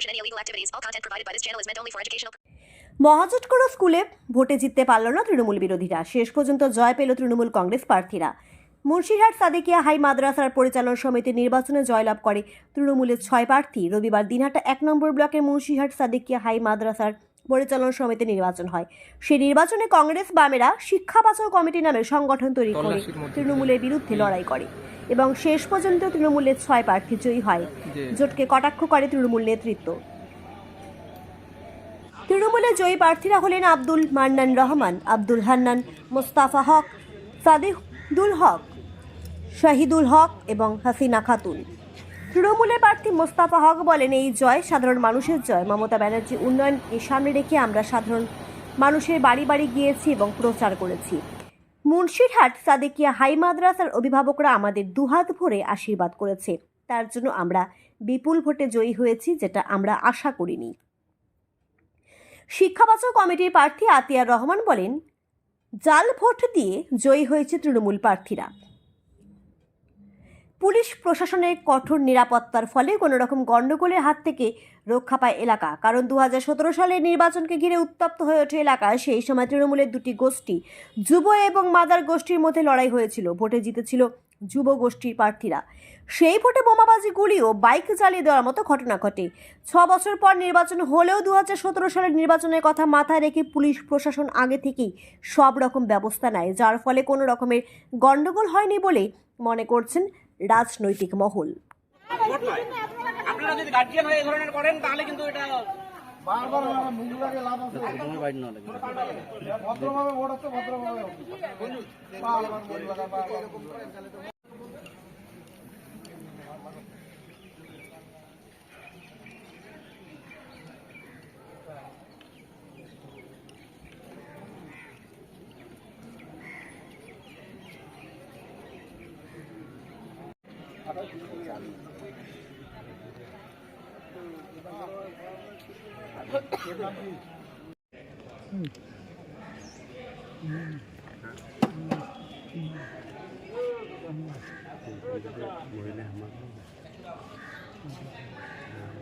promotion any illegal activities. All content provided by this channel is meant only for educational. মহাজোট করে স্কুলে ভোটে জিততে পারল না তৃণমূল বিরোধীরা। শেষ পর্যন্ত জয় পেল তৃণমূল কংগ্রেস প্রার্থীরা। মুন্সিরহাট সাদেকিয়া হাই মাদ্রাসার পরিচালনা সমিতির নির্বাচনে জয়লাভ করে তৃণমূলের ছয় প্রার্থী। রবিবার দিনহাটা এক নম্বর ব্লকের মুন্সিরহাট সাদেকিয়া হাই মাদ্রাসার পরিচালনা সমিতি নির্বাচন হয়। সেই নির্বাচনে কংগ্রেস বামেরা শিক্ষা বাঁচাও কমিটি নামে সংগঠন তৈরি করে। তৃণমূলের বিরুদ্ধে লড়াই করে। এবং শেষ পর্যন্ত তৃণমূলের ছয় প্রার্থী জয়ী হয়। জোটকে কটাক্ষ করে তৃণমূল নেতৃত্ব। তৃণমূলের জয়ী প্রার্থীরা হলেন আব্দুল মান্নান রহমান আব্দুল হান্নান মোস্তাফা হক সাদিদুল হক শাহিদুল হক এবং হাসিনা খাতুন। তৃণমূলের প্রার্থী মোস্তাফা হক বলেন এই জয় সাধারণ মানুষের জয়। মমতা ব্যানার্জি উন্নয়নকে সামনে রেখে আমরা সাধারণ মানুষের বাড়ি বাড়ি গিয়েছি এবং প্রচার করেছি। মুন্সিরহাট সাদেকিয়া হাই মাদ্রাসার অভিভাবকরা আমাদের দুহাত ভরে আশীর্বাদ করেছে। তার জন্য আমরা বিপুল ভোটে জয়ী হয়েছি, যেটা আমরা আশা করিনি। শিক্ষা কমিটির প্রার্থী আতিয়ার রহমান বলেন, জাল ভোট দিয়ে জয়ী হয়েছে তৃণমূল প্রার্থীরা। পুলিশ প্রশাসনের কঠোর নিরাপত্তার ফলে কোনো রকম গণ্ডগোলের হাত থেকে রক্ষা পায় এলাকা। কারণ দু হাজার সতেরো সালে নির্বাচনকে ঘিরে উত্তপ্ত হয়ে ওঠে এলাকা, সেই সময় তৃণমূলের দুটি গোষ্ঠী, যুব এবং মাদার গোষ্ঠীর মধ্যে লড়াই হয়েছিল। ভোটে জিতেছিল যুব গোষ্ঠীর প্রার্থীরা। সেই ভোটে বোমাবাজি গুলি ও বাইক জ্বালিয়ে দেওয়ার মতো ঘটনা ঘটে। ছ বছর পর নির্বাচন হলেও দু হাজার সতেরো সালের নির্বাচনের কথা মাথায় রেখে পুলিশ প্রশাসন আগে থেকেই সব রকম ব্যবস্থা নেয়, যার ফলে কোনো রকমের গণ্ডগোল হয়নি বলে মনে করছেন রাজনৈতিক মহল। আপনারা যদি গার্জিয়ান হয়ে এই ধরনের করেন তাহলে কিন্তু এটা বারবার আমার মুখগুলোকে লাভ আছে। ভদ্রভাবে ভোট হচ্ছে ভদ্রভাবে 嗯，嗯，嗯，嗯，嗯，嗯，嗯，嗯，嗯，嗯，嗯，